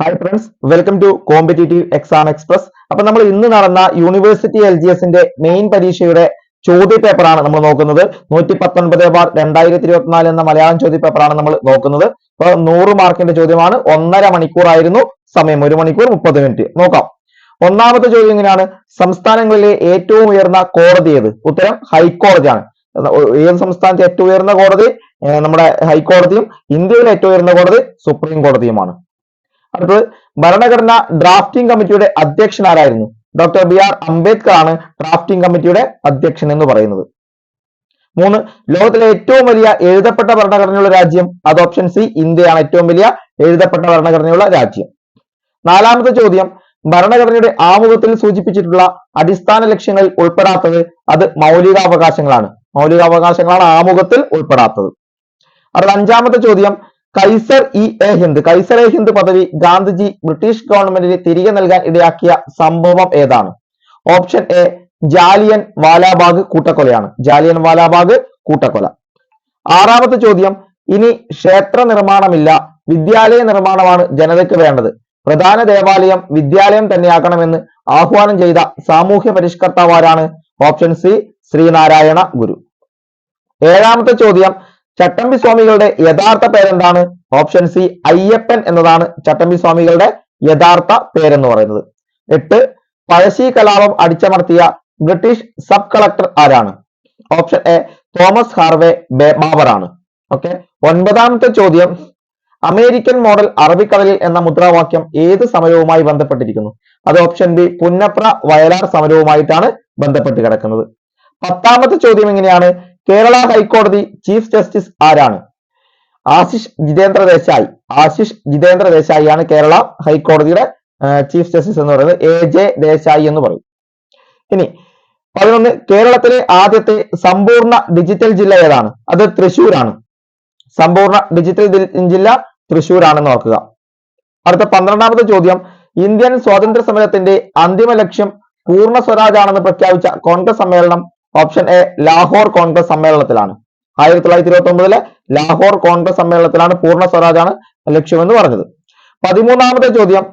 Hi friends welcome to competitive exam express അപ്പൊ നമ്മൾ ഇന്ന് നടന്ന യൂണിവേഴ്സിറ്റി എൽ ജി എസിന്റെ മെയിൻ പരീക്ഷയുടെ ചോദ്യ പേപ്പറാണ് നമ്മൾ നോക്കുന്നത്. നൂറ്റി പത്തൊൻപത് ബാർ രണ്ടായിരത്തി ഇരുപത്തിനാല് എന്ന മലയാളം ചോദ്യ പേപ്പറാണ് നമ്മൾ നോക്കുന്നത്. അപ്പൊ നൂറ് മാർക്കിന്റെ ചോദ്യമാണ്. ഒന്നര മണിക്കൂറായിരുന്നു. സമയം ഒരു മണിക്കൂർ മുപ്പത് മിനിറ്റ് നോക്കാം. ഒന്നാമത്തെ ചോദ്യം എങ്ങനെയാണ്? സംസ്ഥാനങ്ങളിലെ ഏറ്റവും ഉയർന്ന കോടതി ഏത്? ഉത്തരം ഹൈക്കോടതിയാണ്. ഏത് സംസ്ഥാനത്തെ ഏറ്റവും ഉയർന്ന കോടതി? നമ്മുടെ ഹൈക്കോടതിയും ഇന്ത്യയിലെ ഏറ്റവും ഉയർന്ന കോടതി സുപ്രീം കോടതിയുമാണ്. അടുത്തത് ഭരണഘടന ഡ്രാഫ്റ്റിംഗ് കമ്മിറ്റിയുടെ അധ്യക്ഷൻ ആരായിരുന്നു? ഡോക്ടർ ബി ആർ അംബേദ്കർ ആണ് ഡ്രാഫ്റ്റിംഗ് കമ്മിറ്റിയുടെ അധ്യക്ഷൻ എന്ന് പറയുന്നത്. മൂന്ന് ലോകത്തിലെ ഏറ്റവും വലിയ എഴുതപ്പെട്ട ഭരണഘടനയുള്ള രാജ്യം അത് ഓപ്ഷൻ സി ഇന്ത്യയാണ് ഏറ്റവും വലിയ എഴുതപ്പെട്ട ഭരണഘടനയുള്ള രാജ്യം. നാലാമത്തെ ചോദ്യം ഭരണഘടനയുടെ ആമുഖത്തിൽ സൂചിപ്പിച്ചിട്ടുള്ള അടിസ്ഥാന ലക്ഷ്യങ്ങൾ ഉൾപ്പെടാത്തത് അത് മൗലികാവകാശങ്ങളാണ്. മൗലികാവകാശങ്ങളാണ് ആമുഖത്തിൽ ഉൾപ്പെടാത്തത്. അടുത്ത അഞ്ചാമത്തെ ചോദ്യം കൈസർ ഇ എ ഹിന്ദ്. കൈസർ എ ഹിന്ദ് പദവി ഗാന്ധിജി ബ്രിട്ടീഷ് ഗവൺമെന്റിന് തിരികെ നൽകാൻ ഇടയാക്കിയ സംഭവം ഏതാണ്? ഓപ്ഷൻ എ ജാലിയൻ വാലാബാഗ് കൂട്ടക്കൊലയാണ്. ജാലിയൻ വാലാബാഗ് കൂട്ടക്കൊല. ആറാമത്തെ ചോദ്യം ഇനി ക്ഷേത്ര നിർമ്മാണമില്ല വിദ്യാലയ നിർമ്മാണമാണ് ജനതയ്ക്ക് വേണ്ടത്. പ്രധാന ദേവാലയം വിദ്യാലയം തന്നെയാക്കണമെന്ന് ആഹ്വാനം ചെയ്ത സാമൂഹ്യ പരിഷ്കർത്താവാരാണ് ഓപ്ഷൻ സി ശ്രീനാരായണ ഗുരു. ഏഴാമത്തെ ചോദ്യം ചട്ടമ്പി സ്വാമികളുടെ യഥാർത്ഥ പേരെന്താണ്? ഓപ്ഷൻ സി അയ്യപ്പൻ എന്നതാണ് ചട്ടമ്പി സ്വാമികളുടെ യഥാർത്ഥ പേരെന്ന് പറയുന്നത്. എട്ട് പഴശ്ശി കലാപം അടിച്ചമർത്തിയ ബ്രിട്ടീഷ് സബ് കളക്ടർ ആരാണ്? Option A Thomas Harvey Baber ആണ് ഓക്കെ ഒൻപതാമത്തെ ചോദ്യം. അമേരിക്കൻ മോഡൽ അറബിക്കടലിൽ എന്ന മുദ്രാവാക്യം ഏത് സമരവുമായി ബന്ധപ്പെട്ടിരിക്കുന്നു? അത് ഓപ്ഷൻ ബി പുന്നപ്ര വയലാർ സമരവുമായിട്ടാണ് ബന്ധപ്പെട്ട് കിടക്കുന്നത്. പത്താമത്തെ ചോദ്യം എങ്ങനെയാണ്? കേരള ഹൈക്കോടതി ചീഫ് ജസ്റ്റിസ് ആരാണ്? ആശിഷ് ജിതേന്ദ്ര ദേശായി. ആശിഷ് ജിതേന്ദ്ര ദേശായി ആണ് കേരള ഹൈക്കോടതിയുടെ ചീഫ് ജസ്റ്റിസ് എന്ന് പറയുന്നത്. എ ജെ ദേശായി എന്ന് പറയും. ഇനി പതിനൊന്ന് കേരളത്തിലെ ആദ്യത്തെ സമ്പൂർണ ഡിജിറ്റൽ ജില്ല ഏതാണ്? അത് തൃശൂരാണ് സമ്പൂർണ ഡിജിറ്റൽ ജില്ല തൃശൂരാണെന്ന് ഓർക്കുക. അടുത്ത പന്ത്രണ്ടാമത്തെ ചോദ്യം. ഇന്ത്യൻ സ്വാതന്ത്ര്യ സമരത്തിന്റെ അന്തിമ ലക്ഷ്യം പൂർണ സ്വരാജ് ആണെന്ന് പ്രഖ്യാപിച്ച കോൺഗ്രസ് സമ്മേളനം ഓപ്ഷൻ എ ലാഹോർ കോൺഗ്രസ് സമ്മേളനത്തിലാണ്. ആയിരത്തി തൊള്ളായിരത്തി ഇരുപത്തി ഒമ്പതിലെ ലാഹോർ കോൺഗ്രസ് സമ്മേളനത്തിലാണ് പൂർണ സ്വരാജാണ് ലക്ഷ്യമെന്ന് പറഞ്ഞത്. പതിമൂന്നാമത്തെ ചോദ്യം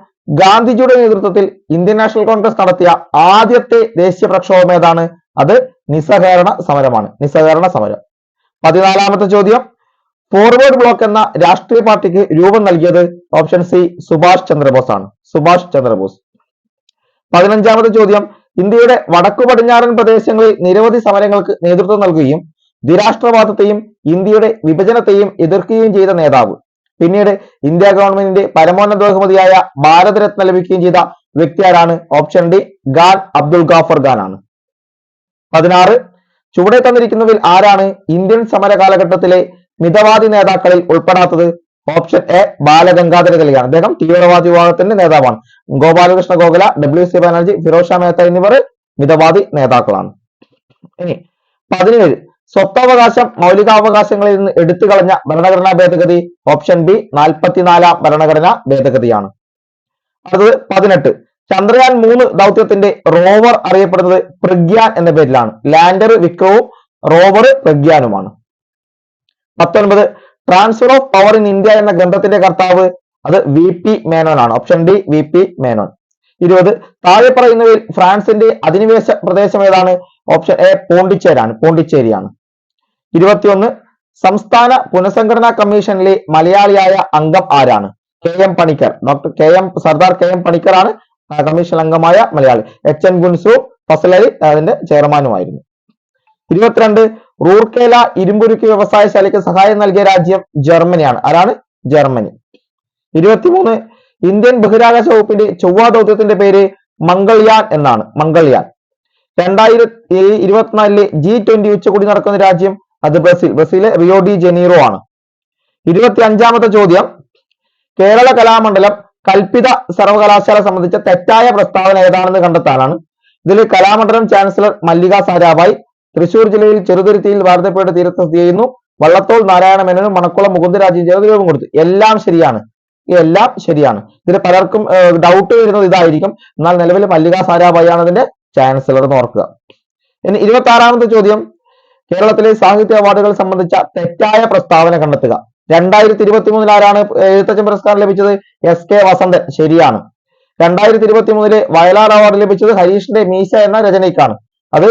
ഗാന്ധിജിയുടെ നേതൃത്വത്തിൽ ഇന്ത്യൻ നാഷണൽ കോൺഗ്രസ് നടത്തിയ ആദ്യത്തെ ദേശീയ പ്രക്ഷോഭം ഏതാണ്? അത് നിസ്സഹകരണ സമരമാണ് നിസ്സഹകരണ സമരം. പതിനാലാമത്തെ ചോദ്യം ഫോർവേഡ് ബ്ലോക്ക് എന്ന രാഷ്ട്രീയ പാർട്ടിക്ക് രൂപം നൽകിയത് ഓപ്ഷൻ സി സുഭാഷ് ചന്ദ്രബോസ് ആണ് സുഭാഷ് ചന്ദ്രബോസ്. പതിനഞ്ചാമത്തെ ചോദ്യം ഇന്ത്യയുടെ വടക്കു പടിഞ്ഞാറൻ പ്രദേശങ്ങളിൽ നിരവധി സമരങ്ങൾക്ക് നേതൃത്വം നൽകുകയും ദ്വിരാഷ്ട്രവാദത്തെയും ഇന്ത്യയുടെ വിഭജനത്തെയും എതിർക്കുകയും ചെയ്ത നേതാവ്. പിന്നീട് ഇന്ത്യ ഗവൺമെന്റിന്റെ പരമോന്നത ബഹുമതിയായ ഭാരതരത്ന ലഭിക്കുകയും ചെയ്ത വ്യക്തി ആരാണ് ഓപ്ഷൻ ഡി ഖാൻ അബ്ദുൽ ഗാഫർ ഖാൻ ആണ് പതിനാറ് ചുവടെ തന്നിരിക്കുന്നതിൽ ആരാണ് ഇന്ത്യൻ സമര കാലഘട്ടത്തിലെ മിതവാദി നേതാക്കളിൽ ഉൾപ്പെടാത്തത്? ഓപ്ഷൻ എ ബാലഗംഗാധര തിലകാണ് അദ്ദേഹം തീവ്രവാദി വിഭാഗത്തിന്റെ നേതാവാണ്. ഗോപാലകൃഷ്ണ ഗോഖല ഡബ്ല്യു സി ബാനർജി ഫിറോസ് ഷാ മേത്ത എന്നിവർ മിതവാദി നേതാക്കളാണ്. ഇനി പതിനേഴ് സ്വത്തവകാശം മൗലികാവകാശങ്ങളിൽ നിന്ന് എടുത്തു കളഞ്ഞ ഭരണഘടനാ ഭേദഗതി ഓപ്ഷൻ ബി നാൽപ്പത്തിനാലാം ഭരണഘടനാ ഭേദഗതിയാണ്. അടുത്തത് പതിനെട്ട് ചന്ദ്രയാൻ മൂന്ന് ദൗത്യത്തിന്റെ റോവർ അറിയപ്പെടുന്നത് പ്രഗ്യാൻ എന്ന പേരിലാണ്. ലാൻഡർ വിക്രവും റോവർ പ്രഗ്യാനുമാണ്. പത്തൊൻപത് transfer of power in India എന്ന ഗ്രന്ഥത്തിന്റെ കർത്താവ് അത് വി പി മേനോൻ ആണ്. Option D V P Menon. ഇരുപത് താഴെ പറയുന്നവയിൽ ഫ്രാൻസിന്റെ അധിനിവേശ പ്രദേശം ഏതാണ്? ഓപ്ഷൻ എ പോണ്ടിച്ചേരിയാണ് പോണ്ടിച്ചേരിയാണ് ഇരുപത്തിയൊന്ന് സംസ്ഥാന പുനഃസംഘടനാ കമ്മീഷനിലെ മലയാളിയായ അംഗം ആരാണ്? K M Panikkar. Doctor K M Sardar K M Panikkar ആണ് കമ്മീഷൻ അംഗമായ മലയാളി. എച്ച് എൻ ഗുൻസു ഫസലലി അതിന്റെ ചെയർമാനുമായിരുന്നു ഇരുപത്തിരണ്ട് റൂർക്കേല ഇരുമ്പുരുക്ക് വ്യവസായശാലയ്ക്ക് സഹായം നൽകിയ രാജ്യം ജർമ്മനിയാണ്. ആരാണ്? ജർമ്മനി. ഇരുപത്തിമൂന്ന് ഇന്ത്യൻ ബഹിരാകാശ വകുപ്പിന്റെ ചൊവ്വ ദൗത്യത്തിന്റെ പേര് മംഗൾയാൻ എന്നാണ്. മംഗൾയാൻ. രണ്ടായിരത്തി ഇരുപത്തിനാലിലെ ജി ട്വന്റി ഉച്ചകോടി നടക്കുന്ന രാജ്യം അത് ബ്രസീൽ. ബ്രസീലെ റിയോ ഡി ജനീറോ ആണ്. ഇരുപത്തി അഞ്ചാമത്തെ ചോദ്യം. കേരള കലാമണ്ഡലം കൽപ്പിത സർവകലാശാല സംബന്ധിച്ച തെറ്റായ പ്രസ്താവന ഏതാണെന്ന് കണ്ടെത്താനാണ്. ഇതിൽ കലാമണ്ഡലം ചാൻസലർ മല്ലിക സാരാഭായ് തൃശൂർ ജില്ലയിൽ ചെറുതുരുത്തിയിൽ ഭാരതപ്പുഴയുടെ തീരത്ത് സ്ഥിതി ചെയ്യുന്നു. വള്ളത്തോൾ നാരായണ മേനോനും മണക്കുളം മുകുന്ദരാജും ചേർന്ന് രൂപം കൊടുത്തു. എല്ലാം ശരിയാണ്. എല്ലാം ശരിയാണ്. ഇതിൽ പലർക്കും ഡൗട്ട് വരുന്നത് ഇതായിരിക്കും. എന്നാൽ നിലവിൽ മല്ലിക സാരാഭായി ആണ് അതിന്റെ ചാൻസലർ എന്ന് ഓർക്കുക. ഇനി ഇരുപത്തി ആറാമത്തെ ചോദ്യം. കേരളത്തിലെ സാഹിത്യ അവാർഡുകൾ സംബന്ധിച്ച തെറ്റായ പ്രസ്താവന കണ്ടെത്തുക. രണ്ടായിരത്തി ഇരുപത്തി മൂന്നിൽ ആരാണ് എഴുത്തച്ഛൻ പുരസ്കാരം ലഭിച്ചത്? S K Vasanthan. ശരിയാണ്. രണ്ടായിരത്തി ഇരുപത്തി മൂന്നിൽ വയലാർ അവാർഡ് ലഭിച്ചത് ഹരീഷിന്റെ മീശ എന്ന രചനയ്ക്കാണ്. അത്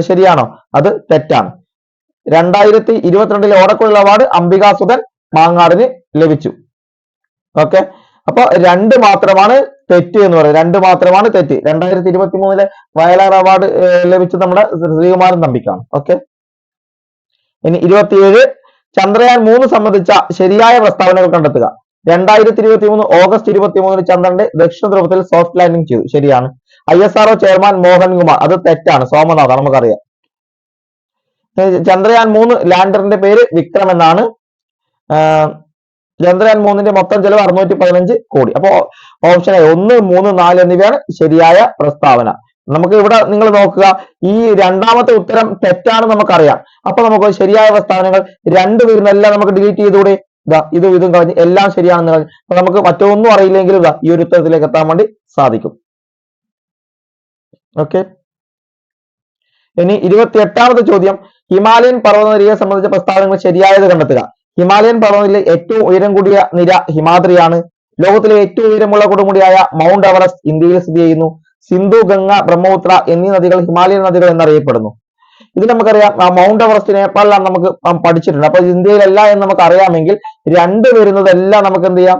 ശരിയാണോ? അത് തെറ്റാണ്. രണ്ടായിരത്തി ഇരുപത്തിരണ്ടിലെ ഓടക്കുഴൽ അവാർഡ് അംബികാസുധൻ മാങ്ങാടിന് ലഭിച്ചു. ഓക്കെ അപ്പൊ രണ്ട് മാത്രമാണ് തെറ്റ് എന്ന് പറയുന്നത്. രണ്ട് മാത്രമാണ് തെറ്റ്. രണ്ടായിരത്തി ഇരുപത്തി മൂന്നിലെ വയലാർ അവാർഡ് ലഭിച്ചത് നമ്മുടെ ശ്രീകുമാരൻ തമ്പിക്കാണ്. ഓക്കെ ഇനി ഇരുപത്തിയേഴ് ചന്ദ്രയാൻ മൂന്ന് സംബന്ധിച്ച ശരിയായ പ്രസ്താവനകൾ കണ്ടെത്തുക. രണ്ടായിരത്തി ഇരുപത്തി മൂന്ന് ഓഗസ്റ്റ് ഇരുപത്തി മൂന്നിന് ചന്ദ്രന്റെ ദക്ഷിണ ധ്രുവത്തിൽ സോഫ്റ്റ് ലാൻഡിംഗ് ചെയ്തു. ശരിയാണ്. I S R O chairman Mohankumar അത് തെറ്റാണ്. സോമനാഥ് നമുക്കറിയാം. ചന്ദ്രയാൻ മൂന്ന് ലാൻഡറിന്റെ പേര് വിക്രം എന്നാണ് ചന്ദ്രയാൻ മൂന്നിന്റെ മൊത്തം ചെലവ് അറുന്നൂറ്റി പതിനഞ്ച് കോടി. അപ്പോ ഓപ്ഷൻ എ ഒന്ന് മൂന്ന് നാല് എന്നിവയാണ് ശരിയായ പ്രസ്താവന. നമുക്ക് ഇവിടെ നിങ്ങൾ നോക്കുക ഈ രണ്ടാമത്തെ ഉത്തരം തെറ്റാണ് നമുക്കറിയാം. അപ്പൊ നമുക്ക് ശരിയായ പ്രസ്താവനകൾ രണ്ട് വരുന്നെല്ലാം നമുക്ക് ഡിലീറ്റ് ചെയ്തുകൂടെ? ഇതാ ഇതും ഇതും കളഞ്ഞ് എല്ലാം ശരിയാണെന്ന് കളഞ്ഞ്. അപ്പൊ നമുക്ക് മറ്റൊന്നും അറിയില്ലെങ്കിലും ഇതാ ഈ ഒരു ഉത്തരത്തിലേക്ക് എത്താൻ വേണ്ടി സാധിക്കും. ഓക്കെ ഇനി ഇരുപത്തി എട്ടാമത്തെ ചോദ്യം. ഹിമാലയൻ പർവതനിരയെ സംബന്ധിച്ച പ്രസ്താവനകൾ ശരിയായത് കണ്ടെത്തുക. ഹിമാലയൻ പർവതത്തിലെ ഏറ്റവും ഉയരം കൂടിയ നിര ഹിമാദ്രിയാണ്. ലോകത്തിലെ ഏറ്റവും ഉയരമുള്ള കൊടുമുടിയായ മൗണ്ട് എവറസ്റ്റ് ഇന്ത്യയിൽ സ്ഥിതി ചെയ്യുന്നു. സിന്ധു ഗംഗ ബ്രഹ്മപുത്ര എന്നീ നദികൾ ഹിമാലയൻ നദികൾ എന്നറിയപ്പെടുന്നു. ഇത് നമുക്കറിയാം. മൗണ്ട് എവറസ്റ്റ് നേപ്പാളിലാണ് നമുക്ക് പഠിച്ചിട്ടുണ്ട്. അപ്പൊ ഇന്ത്യയിലല്ല എന്ന് നമുക്ക് അറിയാമെങ്കിൽ രണ്ട് വരുന്നതെല്ലാം നമുക്ക് എന്ത് ചെയ്യാം?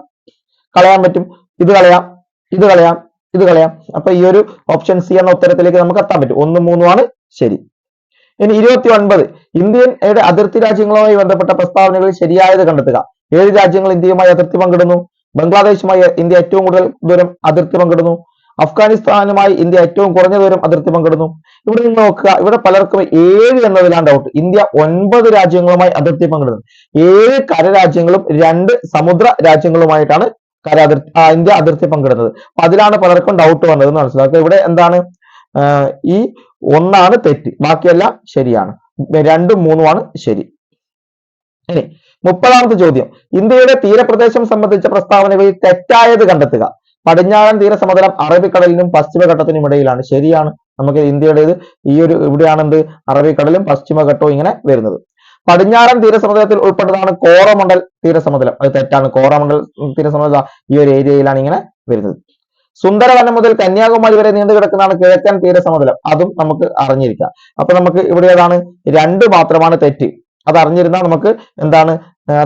കളയാൻ പറ്റും. ഇത് കളയാം. ഇത് കളയാം. ഇത് കളയാം. അപ്പൊ ഈ ഒരു ഓപ്ഷൻ സി എന്ന ഉത്തരത്തിലേക്ക് നമുക്ക് എത്താൻ പറ്റും. ഒന്ന് മൂന്നുമാണ് ശരി. ഇനി ഇരുപത്തി ഒൻപത്. ഇന്ത്യയുടെ അതിർത്തി രാജ്യങ്ങളുമായി ബന്ധപ്പെട്ട പ്രസ്താവനകളിൽ ശരിയായത് കണ്ടെത്തുക. ഏഴ് രാജ്യങ്ങൾ ഇന്ത്യയുമായി അതിർത്തി പങ്കിടുന്നു? ബംഗ്ലാദേശുമായി ഇന്ത്യ ഏറ്റവും കൂടുതൽ ദൂരം അതിർത്തി പങ്കിടുന്നു. അഫ്ഗാനിസ്ഥാനുമായി ഇന്ത്യ ഏറ്റവും കുറഞ്ഞ ദൂരം അതിർത്തി പങ്കിടുന്നു. ഇവിടെ നിങ്ങൾ നോക്കുക ഇവിടെ പലർക്കും ഏഴ് എന്നതിലാണ് ഡൗട്ട് ഇന്ത്യ ഒൻപത് രാജ്യങ്ങളുമായി അതിർത്തി പങ്കിടുന്നു. ഏഴ് കരരാജ്യങ്ങളും രണ്ട് സമുദ്ര രാജ്യങ്ങളുമായിട്ടാണ് കര അതിർത്തി ഇന്ത്യ അതിർത്തി പങ്കിടുന്നത്. അപ്പൊ അതിലാണ് പലർക്കും ഡൗട്ട് വന്നത് എന്ന് മനസ്സിലാക്കുക. ഇവിടെ എന്താണ്? ഈ ഒന്നാണ് തെറ്റ്. ബാക്കിയെല്ലാം ശരിയാണ്. രണ്ടും മൂന്നുമാണ് ശരി. ഇനി മുപ്പതാമത്തെ ചോദ്യം. ഇന്ത്യയുടെ തീരപ്രദേശം സംബന്ധിച്ച പ്രസ്താവനകളിൽ തെറ്റായത് കണ്ടെത്തുക. പടിഞ്ഞാറൻ തീരസമതലം അറബിക്കടലിനും പശ്ചിമഘട്ടത്തിനും ഇടയിലാണ്. ശരിയാണ്. നമുക്ക് ഇന്ത്യയുടേത് ഈ ഒരു ഇവിടെയാണെന്ത്? അറബിക്കടലും പശ്ചിമഘട്ടവും ഇങ്ങനെ വരുന്നത്. പടിഞ്ഞാറൻ തീരസമതലത്തിൽ ഉൾപ്പെട്ടതാണ് കോറമണ്ടൽ തീരസമതലം. അത് തെറ്റാണ്. കോറമണ്ടൽ തീരസമതല ഈ ഒരു ഏരിയയിലാണ് ഇങ്ങനെ വരുന്നത്. സുന്ദരവനം മുതൽ കന്യാകുമാരി വരെ നീണ്ടു കിടക്കുന്നതാണ് കിഴക്കൻ തീരസമുദ്രം. അതും നമുക്ക് അറിഞ്ഞിരിക്കാം. അപ്പൊ നമുക്ക് ഇവിടെ ഏതാണ്? രണ്ട് മാത്രമാണ് തെറ്റ്. അത് അറിഞ്ഞിരുന്നാൽ നമുക്ക് എന്താണ്?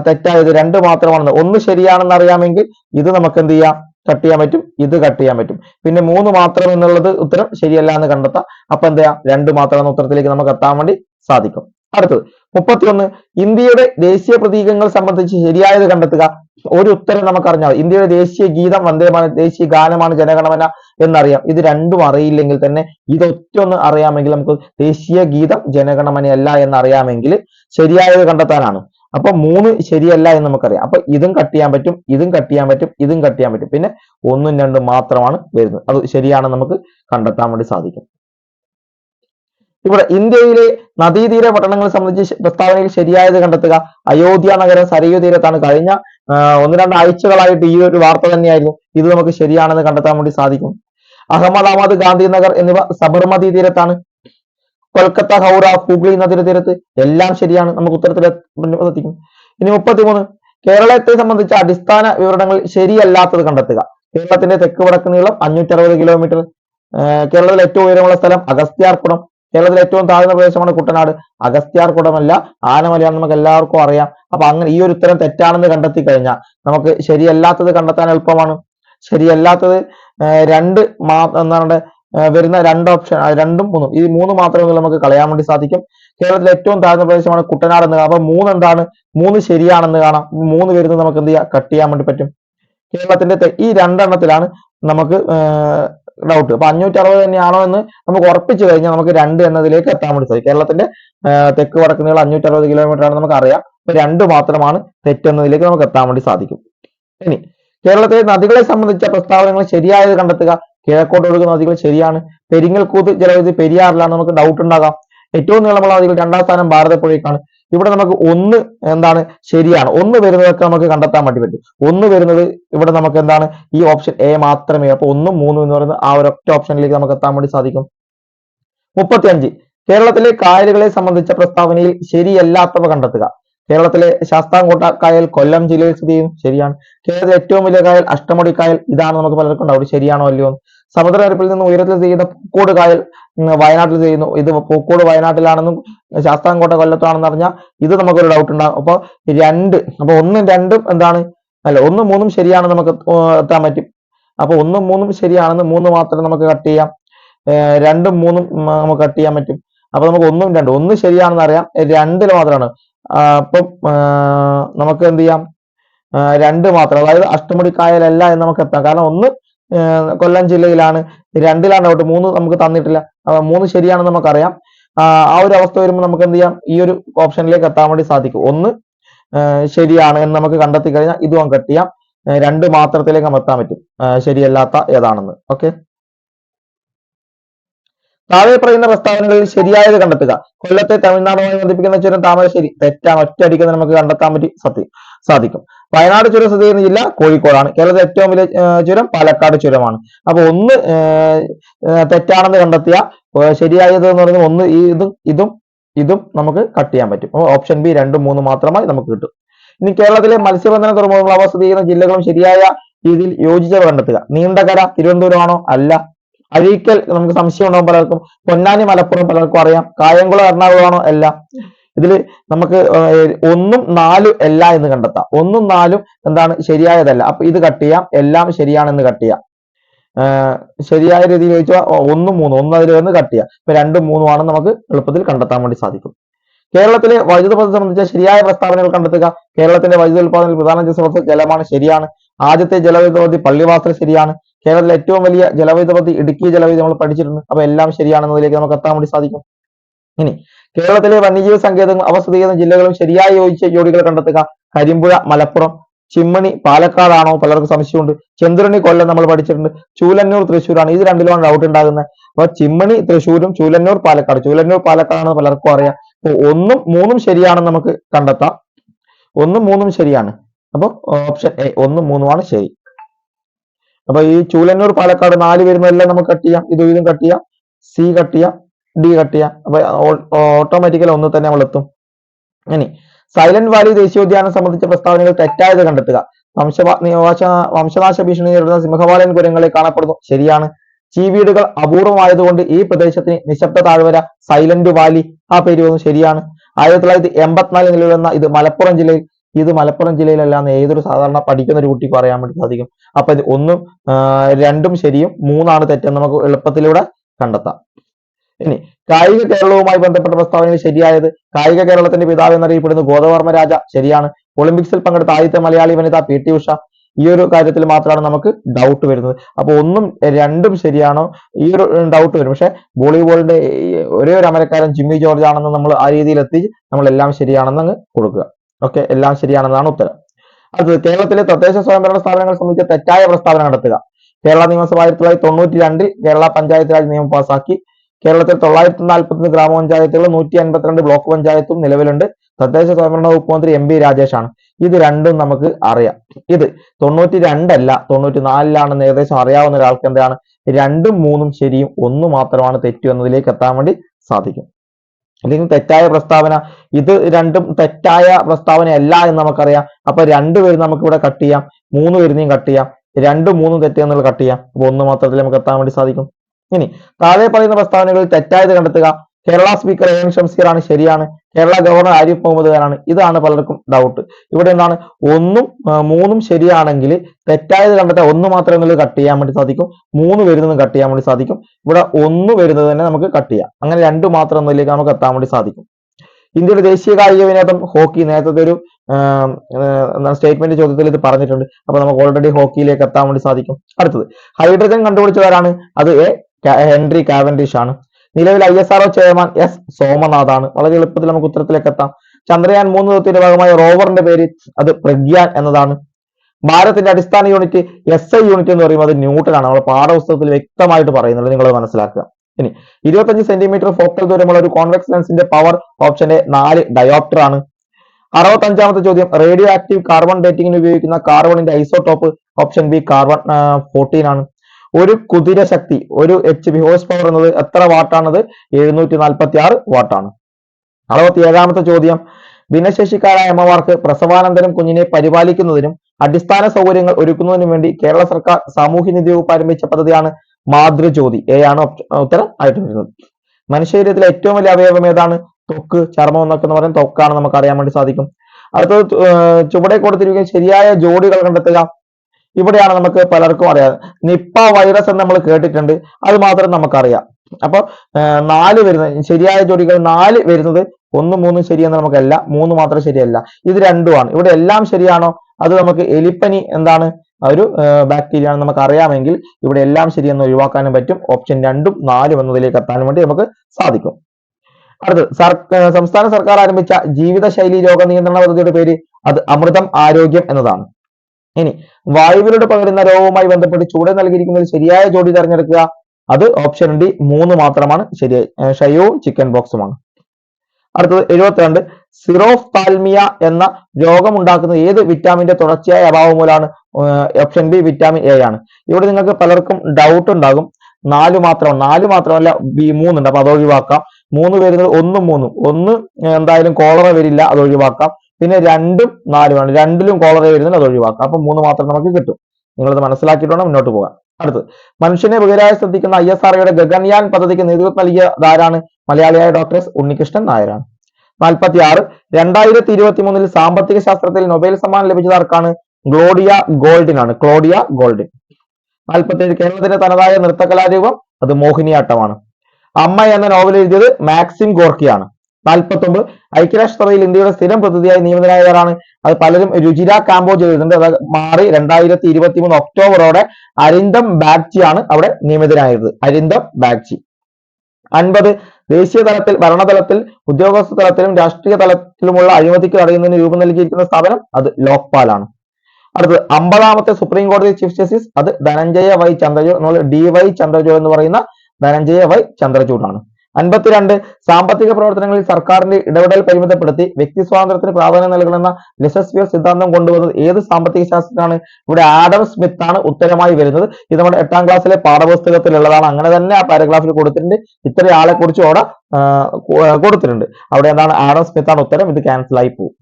തെറ്റായത് രണ്ട് മാത്രമാണെന്ന് ഒന്ന് ശരിയാണെന്ന് അറിയാമെങ്കിൽ ഇത് നമുക്ക് എന്ത് ചെയ്യാം? കട്ട് ചെയ്യാൻ പറ്റും. ഇത് കട്ട് ചെയ്യാൻ പറ്റും. പിന്നെ മൂന്ന് മാത്രം എന്നുള്ളത് ഉത്തരം ശരിയല്ല എന്ന് കണ്ടെത്താം. അപ്പൊ എന്താ രണ്ട് മാത്രം എന്ന ഉത്തരത്തിലേക്ക് നമുക്ക് എത്താൻ വേണ്ടി സാധിക്കും. അടുത്തത്. മുപ്പത്തിയൊന്ന്. ഇന്ത്യയുടെ ദേശീയ പ്രതീകങ്ങൾ സംബന്ധിച്ച് ശരിയായത് കണ്ടെത്തുക. ഒരു ഉത്തരം നമുക്കറിഞ്ഞാൽ ഇന്ത്യയുടെ ദേശീയ ഗീതം വന്ദേമാണ് ദേശീയ ഗാനമാണ് ജനഗണമന എന്നറിയാം. ഇത് രണ്ടും അറിയില്ലെങ്കിൽ തന്നെ ഇതൊറ്റ ഒന്ന് അറിയാമെങ്കിൽ നമുക്ക് ദേശീയ ഗീതം ജനഗണമനയല്ല എന്നറിയാമെങ്കിൽ ശരിയായത് കണ്ടെത്താനാണ്. അപ്പൊ മൂന്ന് ശരിയല്ല എന്ന് നമുക്കറിയാം. അപ്പൊ ഇതും കട്ട് ചെയ്യാൻ പറ്റും ഇതും കട്ട് ചെയ്യാൻ പറ്റും ഇതും കട്ട് ചെയ്യാൻ പറ്റും. പിന്നെ ഒന്നും രണ്ടും മാത്രമാണ് വരുന്നത്. അത് ശരിയാണെന്ന് നമുക്ക് കണ്ടെത്താൻ വേണ്ടി സാധിക്കും. ഇവിടെ ഇന്ത്യയിലെ നദീതീര പട്ടണങ്ങളെ സംബന്ധിച്ച് പ്രസ്താവനയിൽ ശരിയായത് കണ്ടെത്തുക. അയോധ്യ നഗരം സരയൂ തീരത്താണ് കഴിഞ്ഞ ഒന്ന് രണ്ട് ആഴ്ചകളായിട്ട് ഈ ഒരു വാർത്ത തന്നെയായിരുന്നു. ഇത് നമുക്ക് ശരിയാണെന്ന് കണ്ടെത്താൻ വേണ്ടി സാധിക്കും. അഹമ്മദാബാദ് ഗാന്ധിനഗർ എന്നിവ സബർമതി തീരത്താണ്. കൊൽക്കത്ത ഹൗറ ഹൂഗ്ലി നദിയുടെ തീരത്ത് എല്ലാം ശരിയാണ്. നമുക്ക് ഉത്തരത്തിൽ എത്തിക്കും ഇനി മുപ്പത്തിമൂന്ന്. കേരളത്തെ സംബന്ധിച്ച അടിസ്ഥാന വിവരണങ്ങൾ ശരിയല്ലാത്തത് കണ്ടെത്തുക. കേരളത്തിന്റെ തെക്ക് വടക്ക് നീളം അഞ്ഞൂറ്റി അറുപത് കിലോമീറ്റർ കേരളത്തിലെ ഏറ്റവും ഉയരമുള്ള സ്ഥലം അഗസ്ത്യാർകുടം കേരളത്തിലെ ഏറ്റവും താഴ്ന്ന പ്രദേശമാണ് കുട്ടനാട്. അഗസ്ത്യാർകുടമല്ല ആനമലയാണ് നമുക്ക് എല്ലാവർക്കും അറിയാം. അപ്പൊ അങ്ങനെ ഈ ഒരു ഉത്തരം തെറ്റാണെന്ന് കണ്ടെത്തി കഴിഞ്ഞാൽ നമുക്ക് ശരിയല്ലാത്തത് കണ്ടെത്താൻ എളുപ്പമാണ്. ശരിയല്ലാത്തത് രണ്ട് മാ എന്താണ് വരുന്ന രണ്ട് ഓപ്ഷൻ രണ്ടും മൂന്നും. ഈ മൂന്ന് മാത്രമേ നമുക്ക് കളയാൻ വേണ്ടി സാധിക്കും. കേരളത്തിലെ ഏറ്റവും താഴ്ന്ന പ്രദേശമാണ് കുട്ടനാട് എന്ന് കാണാം. അപ്പൊ മൂന്ന് എന്താണ് മൂന്ന് ശരിയാണെന്ന് കാണാം. മൂന്ന് വരുന്നത് നമുക്ക് എന്ത് ചെയ്യാം? കട്ട് ചെയ്യാൻ വേണ്ടി പറ്റും. കേരളത്തിന്റെ ഈ രണ്ടെണ്ണത്തിലാണ് നമുക്ക് ഡൗട്ട് അപ്പൊ അഞ്ഞൂറ്റി അറുപത് തന്നെയാണോ എന്ന് നമുക്ക് ഉറപ്പിച്ചു കഴിഞ്ഞാൽ നമുക്ക് രണ്ട് എന്നതിലേക്ക് എത്താൻ വേണ്ടി സാധിക്കും. കേരളത്തിന്റെ തെക്ക് വടക്ക് നീളം അഞ്ഞൂറ്റി അറുപത് കിലോമീറ്റർ ആണ് നമുക്ക് അറിയാം. അപ്പൊ രണ്ട് മാത്രമാണ് തെറ്റെന്നതിലേക്ക് നമുക്ക് എത്താൻ വേണ്ടി സാധിക്കും. ഇനി കേരളത്തിലെ നദികളെ സംബന്ധിച്ച പ്രസ്താവനകൾ ശരിയായത് കണ്ടെത്തുക. കിഴക്കോട്ട് ഒഴുകുന്ന നദികൾ ശരിയാണ്. പെരിങ്ങൽകൂത്ത് ജലവിധി പെരിയാറിലാണ് നമുക്ക് ഡൗട്ട് ഉണ്ടാകാം. ഏറ്റവും നീളമുള്ള നദികൾ രണ്ടാം സ്ഥാനം ഭാരതപ്പുഴയ്ക്കാണ്. ഇവിടെ നമുക്ക് ഒന്ന് എന്താണ് ശരിയാണ്. ഒന്ന് വരുന്നതൊക്കെ നമുക്ക് കണ്ടെത്താൻ വേണ്ടി പറ്റും. ഒന്ന് വരുന്നത് ഇവിടെ നമുക്ക് എന്താണ്? ഈ ഓപ്ഷൻ എ മാത്രമേ. അപ്പൊ ഒന്നും മൂന്നും എന്ന് പറയുന്നത് ആ ഒരൊറ്റ ഓപ്ഷനിലേക്ക് നമുക്ക് എത്താൻ വേണ്ടി സാധിക്കും. മുപ്പത്തിയഞ്ച്. കേരളത്തിലെ കായലുകളെ സംബന്ധിച്ച പ്രസ്താവനയിൽ ശരിയല്ലാത്തവ കണ്ടെത്തുക. കേരളത്തിലെ ശാസ്താംകോട്ട കായൽ കൊല്ലം ജില്ലയിൽ സ്ഥിതി ചെയ്യുന്നു. ശരിയാണ്. കേരളത്തിലെ ഏറ്റവും വലിയ കായൽ അഷ്ടമുടി കായൽ. ഇതാണ് നമുക്ക് പലർക്കും ഉണ്ടാവും ശരിയാണോ അല്ലയോ സമുദ്രനിരപ്പിൽ നിന്ന് ഉയരത്തിൽ ചെയ്യുന്ന പൂക്കോട് കായൽ വയനാട്ടിൽ ചെയ്യുന്നു ഇത് പൂക്കോട് വയനാട്ടിലാണെന്നും ശാസ്താംകോട്ട കൊല്ലത്താണെന്ന് അറിഞ്ഞാൽ ഇത് നമുക്കൊരു ഡൗട്ട് ഉണ്ടാകും. അപ്പൊ രണ്ട് അപ്പൊ ഒന്നും രണ്ടും എന്താണ്? അല്ല ഒന്നും മൂന്നും ശരിയാണെന്ന് നമുക്ക് എത്താൻ പറ്റും. അപ്പൊ ഒന്നും മൂന്നും ശരിയാണെന്ന് മൂന്ന് മാത്രം നമുക്ക് കട്ട് ചെയ്യാം. രണ്ടും മൂന്നും നമുക്ക് കട്ട് ചെയ്യാൻ പറ്റും. അപ്പൊ നമുക്ക് ഒന്നും രണ്ടും ഒന്ന് ശരിയാണെന്ന് അറിയാം. രണ്ടിൽ മാത്രമാണ്. അപ്പൊ നമുക്ക് എന്ത് ചെയ്യാം? രണ്ട് മാത്രം. അതായത് അഷ്ടമുടിക്കായലല്ല എന്ന് നമുക്ക് എത്താം. കാരണം ഒന്ന് കൊല്ലം ജില്ലയിലാണ്. രണ്ടിലാണ് ഔട്ട് മൂന്ന് നമുക്ക് തന്നിട്ടില്ല. മൂന്ന് ശരിയാണെന്ന് നമുക്കറിയാം. ആ ഒരു അവസ്ഥ വരുമ്പോൾ നമുക്ക് എന്ത് ചെയ്യാം? ഈ ഒരു ഓപ്ഷനിലേക്ക് എത്താൻ വേണ്ടി സാധിക്കും. ഒന്ന് ശരിയാണ് എന്ന് നമുക്ക് കണ്ടെത്തി കഴിഞ്ഞാൽ ഇതും കട്ട് ചെയ്യാം. രണ്ട് മാത്രത്തിലേക്ക് നമുക്ക് എത്താൻ പറ്റും. ശരിയല്ലാത്ത ഏതാണെന്ന്. ഓക്കെ? താഴെ പറയുന്ന പ്രസ്താവനകളിൽ ശരിയായത് കണ്ടെത്തുക. കൊല്ലത്തെ തമിഴ്നാടുമായി ബന്ധിപ്പിക്കുന്ന ചുരം താമരശ്ശേരി. തെറ്റാണ് ഒറ്റയടിക്കുന്ന നമുക്ക് കണ്ടെത്താൻ പറ്റി സത്യം സാധിക്കും. വയനാട് ചുരം സ്ഥിതി ചെയ്യുന്ന ജില്ല കോഴിക്കോടാണ്. കേരളത്തിലെ ഏറ്റവും വലിയ ചുരം പാലക്കാട് ചുരമാണ്. അപ്പൊ ഒന്ന് തെറ്റാണെന്ന് കണ്ടെത്തിയ ശരിയായത് എന്ന് പറയുന്നത് ഒന്ന് ഈ ഇതും ഇതും ഇതും നമുക്ക് കട്ട് ചെയ്യാൻ പറ്റും. ഓപ്ഷൻ ബി രണ്ടും മൂന്നും മാത്രമായി നമുക്ക് കിട്ടും. ഇനി കേരളത്തിലെ മത്സ്യബന്ധന തുറമുഖങ്ങൾ അവ സ്ഥിതി ചെയ്യുന്ന ജില്ലകളും ശരിയായ രീതിയിൽ യോജിച്ചവ കണ്ടെത്തുക. നീണ്ടകര തിരുവനന്തപുരമാണോ? അല്ല. അഴീക്കൽ നമുക്ക് സംശയം ഉണ്ടാവും പലർക്കും. പൊന്നാനി മലപ്പുറം പലർക്കും അറിയാം. കായംകുളം എറണാകുളമാണോ? അല്ല. ഇതിൽ നമുക്ക് ഒന്നും നാലും അല്ല എന്ന് കണ്ടെത്താം. ഒന്നും നാലും എന്താണ് ശരിയായതല്ല. അപ്പൊ ഇത് കട്ട് ചെയ്യാം. എല്ലാം ശരിയാണെന്ന് കട്ട് ചെയ്യാം. ശരിയായ രീതിയിൽ ചോദിച്ചാൽ ഒന്നും മൂന്നും ഒന്ന് അതിൽ വന്ന് കട്ട് ചെയ്യാം. ഇപ്പൊ രണ്ടും മൂന്നും ആണെന്ന് നമുക്ക് എളുപ്പത്തിൽ കണ്ടെത്താൻ വേണ്ടി സാധിക്കും. കേരളത്തിലെ വൈദ്യുത പദ്ധതി സംബന്ധിച്ച ശരിയായ പ്രസ്താവനകൾ കണ്ടെത്തുക. കേരളത്തിന്റെ വൈദ്യുത ഉൽപ്പാദനത്തിൽ പ്രധാന ജലമാണ് ശരിയാണ്. ആദ്യത്തെ ജലവൈദ്യുത പദ്ധതി പള്ളിവാസൽ ശരിയാണ്. കേരളത്തിലെ ഏറ്റവും വലിയ ജലവൈദ്യുത പദ്ധതി ഇടുക്കി ജലവൈദ്യുതി നമ്മൾ പഠിച്ചിട്ടുണ്ട്. അപ്പൊ എല്ലാം ശരിയാണെന്നതിലേക്ക് നമുക്ക് എത്താൻ വേണ്ടി സാധിക്കും. ഇനി കേരളത്തിലെ വന്യജീവി സങ്കേതങ്ങൾ അവ സ്ഥിതി ചെയ്യുന്ന ജില്ലകളും ശരിയായി യോജിച്ച ജോഡികൾ കണ്ടെത്തുക. കരിമ്പുഴ മലപ്പുറം ചിമ്മണി പാലക്കാടാണോ പലർക്കും സംശയമുണ്ട്. ചന്ദ്രണി കൊല്ലം നമ്മൾ പഠിച്ചിട്ടുണ്ട്. ചൂലന്നൂർ തൃശ്ശൂരാണ്. ഇത് രണ്ടിലുമാണ് ഡൗട്ട് ഉണ്ടാകുന്നത്. അപ്പൊ ചിമ്മണി തൃശ്ശൂരും ചൂലന്നൂർ പാലക്കാട്. ചൂലന്നൂർ പാലക്കാടാണ് പലർക്കും അറിയാം. അപ്പൊ ഒന്നും മൂന്നും ശരിയാണെന്ന് നമുക്ക് കണ്ടെത്താം. ഒന്നും മൂന്നും ശരിയാണ്. അപ്പൊ ഓപ്ഷൻ എ ഒന്നും മൂന്നുമാണ് ശരി. അപ്പൊ ഈ ചൂലന്നൂർ പാലക്കാട് നാല് വരുന്നതെല്ലാം നമുക്ക് കട്ട് ചെയ്യാം. ഇതും ഇതും കട്ട് ചെയ്യാം. സി കട്ട് ചെയ്യാം. ഡി കട്ട് ചെയ്യാം. അപ്പൊ ഓട്ടോമാറ്റിക്കലി ഒന്ന് തന്നെ നമ്മൾ എത്തും. ഇനി സൈലന്റ് വാലി ദേശീയോദ്യാനം സംബന്ധിച്ച പ്രസ്താവനകൾ തെറ്റായത് കണ്ടെത്തുക. വംശവാശ വംശനാശ ഭീഷണി നേരിടുന്ന സിംഹവാലൻ കുരങ്ങളെ കാണപ്പെടുന്നു. ശരിയാണ്. ചീവീടുകൾ അപൂർവമായതുകൊണ്ട് ഈ പ്രദേശത്തിന് നിശബ്ദ താഴ്വര സൈലന്റ് വാലി ആ പേര് വന്നു. ശരിയാണ്. ആയിരത്തി തൊള്ളായിരത്തി എൺപത്തിനാലിൽ നിലവിൽ വന്ന ഇത് മലപ്പുറം ജില്ലയിൽ ഇത് മലപ്പുറം ജില്ലയിലല്ലാന്ന് ഏതൊരു സാധാരണ പഠിക്കുന്ന ഒരു കുട്ടിക്ക് അറിയാൻ വേണ്ടി സാധിക്കും. അപ്പൊ ഒന്നും രണ്ടും ശരിയും മൂന്നാണ് തെറ്റെന്ന് നമുക്ക് എളുപ്പത്തിലൂടെ കണ്ടെത്താം. ഇനി കായിക കേരളവുമായി ബന്ധപ്പെട്ട പ്രസ്താവനയിൽ ശരിയായത് കായിക കേരളത്തിന്റെ പിതാവ് എന്നറിയപ്പെടുന്ന ഗോദവർമ്മ രാജ ശരിയാണ്. ഒളിമ്പിക്സിൽ പങ്കെടുത്ത ആദ്യത്തെ മലയാളി വനിത പി ടി ഉഷ. ഈ ഒരു കാര്യത്തിൽ മാത്രമാണ് നമുക്ക് ഡൗട്ട് വരുന്നത്. അപ്പൊ ഒന്നും രണ്ടും ശരിയാണോ? ഈ ഒരു ഡൗട്ട് വരും. പക്ഷെ വോളിബോളിന്റെ ഒരേ ഒരു അമരക്കാരൻ ജിമ്മി ജോർജ് ആണെന്ന് നമ്മൾ ആ രീതിയിൽ എത്തി നമ്മൾ എല്ലാം ശരിയാണെന്ന് കൊടുക്കുക. ഓക്കെ എല്ലാം ശരിയാണെന്നാണ് ഉത്തരം. അത് കേരളത്തിലെ തദ്ദേശ സ്വയംഭരണ സ്ഥാപനങ്ങൾ സംബന്ധിച്ച തെറ്റായ പ്രസ്താവന നടത്തുക. കേരള നിയമസഭ ആയിരത്തി തൊള്ളായിരത്തി തൊണ്ണൂറ്റി രണ്ടിൽ കേരള പഞ്ചായത്ത് രാജ് നിയമം പാസാക്കി. കേരളത്തിൽ തൊള്ളായിരത്തി നാൽപ്പത്തൊന്ന് ഗ്രാമപഞ്ചായത്തുകളും നൂറ്റി അൻപത്തിരണ്ട് ബ്ലോക്ക് പഞ്ചായത്തും നിലവിലുണ്ട്. തദ്ദേശ സ്വയംഭരണ വകുപ്പ് മന്ത്രി എം ബി രാജേഷാണ് ഇത് രണ്ടും നമുക്ക് അറിയാം. ഇത് തൊണ്ണൂറ്റി രണ്ടല്ല തൊണ്ണൂറ്റി നാലിലാണെന്ന് ഏകദേശം അറിയാവുന്ന ഒരാൾക്ക് എന്താണ്? രണ്ടും മൂന്നും ശരിയും ഒന്ന് മാത്രമാണ് തെറ്റു എന്നതിലേക്ക് എത്താൻ വേണ്ടി സാധിക്കും. അല്ലെങ്കിൽ തെറ്റായ പ്രസ്താവന ഇത് രണ്ടും തെറ്റായ പ്രസ്താവനയല്ല എന്ന് നമുക്കറിയാം. അപ്പൊ രണ്ട് പേര് നമുക്ക് ഇവിടെ കട്ട് ചെയ്യാം മൂന്ന് പേരിനെയും കട്ട് ചെയ്യാം രണ്ടും മൂന്നും തെറ്റ് എന്നുള്ളത് കട്ട് ചെയ്യാം. അപ്പൊ ഒന്ന് മാത്രത്തിൽ നമുക്ക് എത്താൻ വേണ്ടി സാധിക്കും. ഇനി താഴെ പറയുന്ന പ്രസ്താവനകളിൽ തെറ്റായത് കണ്ടെത്തുക. Kerala speaker A N Shamseer ആണ് ശരിയാണ്. കേരള ഗവർണർ ആരിഫ് മുഹമ്മദ് ഖാനാണ്. ഇതാണ് പലർക്കും ഡൗട്ട് ഇവിടെ എന്താണ്? ഒന്നും മൂന്നും ശരിയാണെങ്കിൽ തെറ്റായത് കണ്ടെത്താൻ ഒന്ന് മാത്രമേ എന്നുള്ളത് കട്ട് ചെയ്യാൻ വേണ്ടി സാധിക്കും. മൂന്ന് വരുന്നതും കട്ട് ചെയ്യാൻ വേണ്ടി സാധിക്കും. ഇവിടെ ഒന്ന് വരുന്നത് തന്നെ നമുക്ക് കട്ട് ചെയ്യാം. അങ്ങനെ രണ്ട് മാത്രം എന്നതിലേക്ക് നമുക്ക് എത്താൻ വേണ്ടി സാധിക്കും. ഇന്ത്യയുടെ ദേശീയ കായിക വിനോദം ഹോക്കി. നേരത്തെ ഒരു സ്റ്റേറ്റ്മെന്റ് ചോദ്യത്തിൽ ഇത് പറഞ്ഞിട്ടുണ്ട്. അപ്പൊ നമുക്ക് ഓൾറെഡി ഹോക്കിയിലേക്ക് എത്താൻ വേണ്ടി സാധിക്കും. അടുത്തത് ഹൈഡ്രജൻ കണ്ടുപിടിച്ചവരാണ്. അത് എ ഹെൻറി കാവൻഡിഷ് ആണ്. നിലവിൽ I S R O chairman S സോമനാഥാണ്. വളരെ എളുപ്പത്തിൽ നമുക്ക് ഉത്തരത്തിലേക്ക് എത്താം. ചന്ദ്രയാൻ മൂന്ന് ദൗത്യത്തിന്റെ ഭാഗമായ റോവറിന്റെ പേര് അത് പ്രഗ്യാൻ എന്നതാണ്. ഭാരത്തിന്റെ അടിസ്ഥാന യൂണിറ്റ് എസ് ഐ യൂണിറ്റ് എന്ന് പറയുമ്പോൾ അത് ന്യൂട്ടൺ ആണ്. പാഠപുസ്തകത്തിൽ വ്യക്തമായിട്ട് പറയുന്നുണ്ട്. നിങ്ങൾ മനസ്സിലാക്കുക. ഇനി ഇരുപത്തഞ്ച് സെന്റിമീറ്റർ ഫോക്കൽ ദൂരമുള്ള ഒരു കോൺവെക്സ് ലെൻസിന്റെ പവർ ഓപ്ഷന്റെ നാല് ഡയോപ്റ്റർ ആണ്. അറുപത്തഞ്ചാമത്തെ ചോദ്യം. റേഡിയോ ആക്റ്റീവ് കാർബൺ ഡേറ്റിംഗിന് ഉപയോഗിക്കുന്ന കാർബണിന്റെ isotope option B carbon fourteen ആണ്. ഒരു കുതിര ശക്തി ഒരു എച്ച് പി ഹോഴ്സ് പവർ എന്നത് എത്ര വാട്ടാണത്? എഴുന്നൂറ്റി നാൽപ്പത്തി ആറ് വാട്ടാണ്. അറുപത്തി ഏഴാമത്തെ ചോദ്യം. ഭിന്നശേഷിക്കാരായ അമ്മമാർക്ക് പ്രസവാനന്തരം കുഞ്ഞിനെ പരിപാലിക്കുന്നതിനും അടിസ്ഥാന സൗകര്യങ്ങൾ ഒരുക്കുന്നതിനും വേണ്ടി കേരള സർക്കാർ സാമൂഹ്യനിധി വകുപ്പ് ആരംഭിച്ച പദ്ധതിയാണ് മാതൃജ്യോതി. എ ആണ് ഉത്തരം ആയിട്ട് വരുന്നത് മനുഷ്യശരീരത്തിലെ ഏറ്റവും വലിയ അവയവം ഏതാണ്? തൊക്ക് ചർമ്മം എന്നൊക്കെ എന്ന് പറയുന്നത് തൊക്കാണ് നമുക്ക് അറിയാൻ വേണ്ടി സാധിക്കും. അടുത്തത് ചുവടെ കൊടുത്തിരിക്കുന്ന ശരിയായ ജോഡികൾ കണ്ടെത്തുക. ഇവിടെയാണ് നമുക്ക് പലർക്കും അറിയാം. നിപ്പ വൈറസ് എന്ന് നമ്മൾ കേട്ടിട്ടുണ്ട്. അത് മാത്രം നമുക്കറിയാം. അപ്പൊ നാല് വരുന്നത് ശരിയായ ജോഡികൾ നാല് വരുന്നത് ഒന്ന് മൂന്നും ശരിയെന്ന് നമുക്കല്ല. മൂന്ന് മാത്രം ശരിയല്ല. ഇത് രണ്ടുമാണ്. ഇവിടെ എല്ലാം ശരിയാണോ? അത് നമുക്ക് എലിപ്പനി എന്താണ്? ഒരു ബാക്ടീരിയ ആണ് നമുക്ക് അറിയാമെങ്കിൽ ഇവിടെ എല്ലാം ശരിയെന്ന് ഒഴിവാക്കാനും പറ്റും. ഓപ്ഷൻ രണ്ടും നാലും എന്നതിലേക്ക് എത്താൻ വേണ്ടി നമുക്ക് സാധിക്കും. അടുത്തത് സംസ്ഥാന സർക്കാർ ആരംഭിച്ച ജീവിതശൈലി രോഗ നിയന്ത്രണ പദ്ധതിയുടെ പേര് അത് അമൃതം ആരോഗ്യം എന്നതാണ്. ഇനി വായുവിലൂടെ പകരുന്ന രോഗവുമായി ബന്ധപ്പെട്ട് ചൂടെ നൽകിയിരിക്കുന്നതിൽ ശരിയായ ജോഡി തിരഞ്ഞെടുക്കുക. അത് ഓപ്ഷൻ ഡി മൂന്ന് മാത്രമാണ്. ശരി ക്ഷയവും ചിക്കൻ ബോക്സുമാണ് അടുത്തത് എഴുപത്തിരണ്ട്. സിറോഫ്താൽമിയ എന്ന രോഗമുണ്ടാക്കുന്ന ഏത് വിറ്റാമിന്റെ തുടർച്ചയായ അഭാവം മൂലമാണ് ഓപ്ഷൻ ബി വിറ്റാമിൻ എ ആണ്. ഇവിടെ നിങ്ങൾക്ക് പലർക്കും ഡൗട്ട് ഉണ്ടാകും. നാല് മാത്രം നാല് മാത്രമല്ല ബി മൂന്നുണ്ട്. അപ്പൊ അത് ഒഴിവാക്കാം. മൂന്ന് വരുന്നത് ഒന്നും മൂന്നും. ഒന്ന് എന്തായാലും കോളറ വരില്ല അത് ഒഴിവാക്കാം. പിന്നെ രണ്ടും നാലുമാണ് രണ്ടിലും കോളറ വരുന്നത് അത് ഒഴിവാക്കാം. അപ്പൊ മൂന്ന് മാത്രം നമുക്ക് കിട്ടും. നിങ്ങളത് മനസ്സിലാക്കിയിട്ടുണ്ട് മുന്നോട്ട് പോകാം. അടുത്ത് മനുഷ്യനെ ബഹിരായ ശ്രദ്ധിക്കുന്ന ഐ എസ് ആർഒയുടെ ഗഗൻയാൻ പദ്ധതിക്ക് നേതൃത്വം നൽകിയ ആരാണ് മലയാളിയായ ഡോക്ടർ ഉണ്ണികൃഷ്ണൻ നായരാണ്. നാൽപ്പത്തി ആറ് രണ്ടായിരത്തി ഇരുപത്തി മൂന്നിൽ സാമ്പത്തിക ശാസ്ത്രത്തിൽ നൊബേൽ സമ്മാനം ലഭിച്ചത് ആർക്കാണ് ഗ്ലോഡിയ ഗോൾഡിനാണ്. Claudia Goldin. നാൽപ്പത്തേഴ് കേരളത്തിന്റെ തനതായ നൃത്തകലാരൂപം അത് മോഹിനിയാട്ടമാണ്. അമ്മ എന്ന നോവൽ എഴുതിയത് മാക്സിം ഗോർക്കിയാണ്. നാൽപ്പത്തി ഒമ്പത് ഐക്യരാഷ്ട്രസഭയിൽ ഇന്ത്യയുടെ സ്ഥിരം പ്രതിനിധിയായി നിയമിതനായവരാണ്. അത് പലരും രുചിര കാമ്പോ എഴുതുന്നുണ്ട് അത് മാറി രണ്ടായിരത്തി ഇരുപത്തി മൂന്ന് ഒക്ടോബറോടെ അരിന്തം ബാഗ്ചി ആണ് അവിടെ നിയമിതനായത്. അരിന്തം ബാഗ്ചി. അൻപത്. ദേശീയ തലത്തിൽ ഭരണതലത്തിൽ ഉദ്യോഗസ്ഥ തലത്തിലും രാഷ്ട്രീയ തലത്തിലുമുള്ള അഴിമതിക്ക് തടയുന്നതിന് രൂപം നൽകിയിരിക്കുന്ന സ്ഥാപനം അത് ലോക്പാലാണ്. അടുത്തത്. അമ്പതാമത്തെ സുപ്രീം കോടതി ചീഫ് ജസ്റ്റിസ് അത് Dhananjaya Y Chandrachud D Y Chandrachud എന്ന് പറയുന്ന ധനഞ്ജയ വൈ ചന്ദ്രചൂഡാണ്. അൻപത്തിരണ്ട് സാമ്പത്തിക പ്രവർത്തനങ്ങളിൽ സർക്കാരിന്റെ ഇടപെടൽ പരിമിതപ്പെടുത്തി വ്യക്തി സ്വാതന്ത്ര്യത്തിന് പ്രാധാന്യം നൽകണമെന്ന ലിസസ്വിയർ സിദ്ധാന്തം കൊണ്ടുവന്നത് ഏത് സാമ്പത്തിക ശാസ്ത്രജ്ഞനാണ്? ഇവിടെ ആഡം സ്മിത്ത് ആണ് ഉത്തരമായി വരുന്നത്. ഇത് നമ്മുടെ എട്ടാം ക്ലാസ്സിലെ പാഠപുസ്തകത്തിലുള്ളതാണ്. അങ്ങനെ തന്നെ ആ പാരഗ്രാഫിൽ കൊടുത്തിട്ടുണ്ട്. ഇത്ര ആളെ കുറിച്ച് അവിടെ കൊടുത്തിട്ടുണ്ട്. അവിടെ എന്താണ്? ആഡം സ്മിത്ത് ആണ് ഉത്തരം. ഇത് ക്യാൻസൽ ആയി പോകും.